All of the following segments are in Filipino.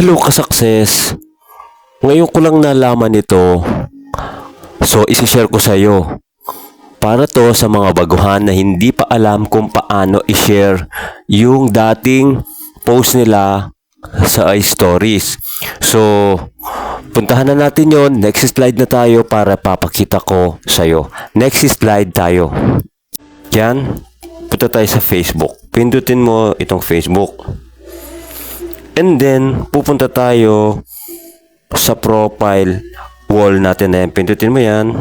Hello ka-success! Ngayon ko lang nalaman ito. So, isi-share ko sa iyo. Para to sa mga baguhan na hindi pa alam kung paano i-share yung dating post nila sa iStories. So, puntahan na natin yon. Next slide na tayo para papakita ko sa iyo. Next slide tayo. Yan. Punta tayo sa Facebook. Pindutin mo itong Facebook. And then, pupunta tayo sa profile wall natin na yan. Pindutin mo yan.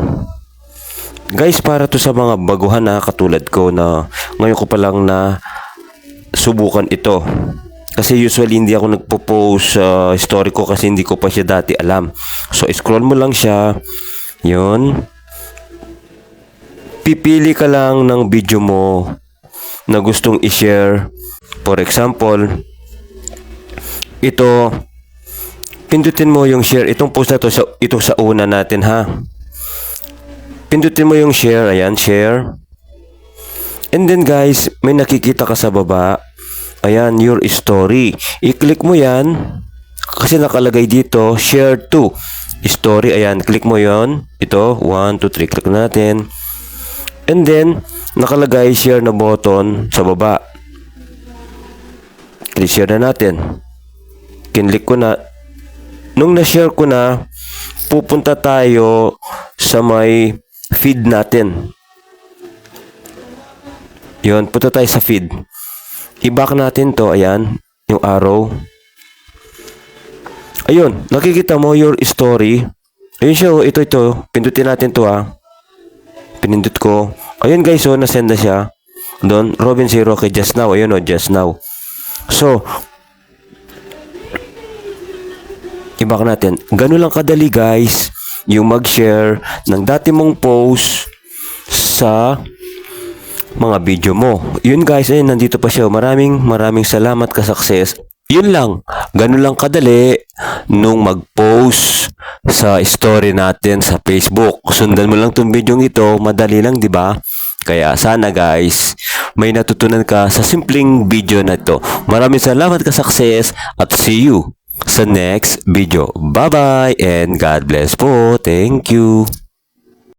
Guys, para to sa mga baguhan na katulad ko na ngayon ko pa lang na subukan ito. Kasi usually hindi ako nagpo-post sa story ko kasi hindi ko pa siya dati alam. So, scroll mo lang siya. Yun. Pipili ka lang ng video mo na gustong i-share. For example, ito, pindutin mo yung share. Itong post na to, sa, ito sa una natin ha. Pindutin mo yung share. Ayan, share. And then guys, may nakikita ka sa baba. Ayan, your story. I-click mo yan. Kasi nakalagay dito, share to. Story, ayan, click mo yon Ito, 1, 2, 3, click natin. And then, nakalagay share na button sa baba. Click share na natin kinlik ko na nung na-share ko na pupunta tayo sa may feed natin. Yun punta tayo sa feed. I-back natin to ayan yung arrow. Ayun nakikita mo your story. Ayun siya oh, ito ito. Pindutin natin to ah. Pinindot ko. Ayun guys oh nasend na siya. Doon Robin Zero kay just now. Ayun oh just now. So i-back natin. Ganun lang kadali guys yung mag-share ng dati mong post sa mga video mo. Yun guys, ayun, nandito pa siya. Maraming maraming salamat ka success. Yun lang. Ganun lang kadali nung mag-post sa story natin sa Facebook. Sundan mo lang tong video ito. Madali lang, di ba? Kaya sana guys, may natutunan ka sa simpleng video na ito. Maraming salamat ka success at see you sa next video. Bye-bye and God bless po. Thank you.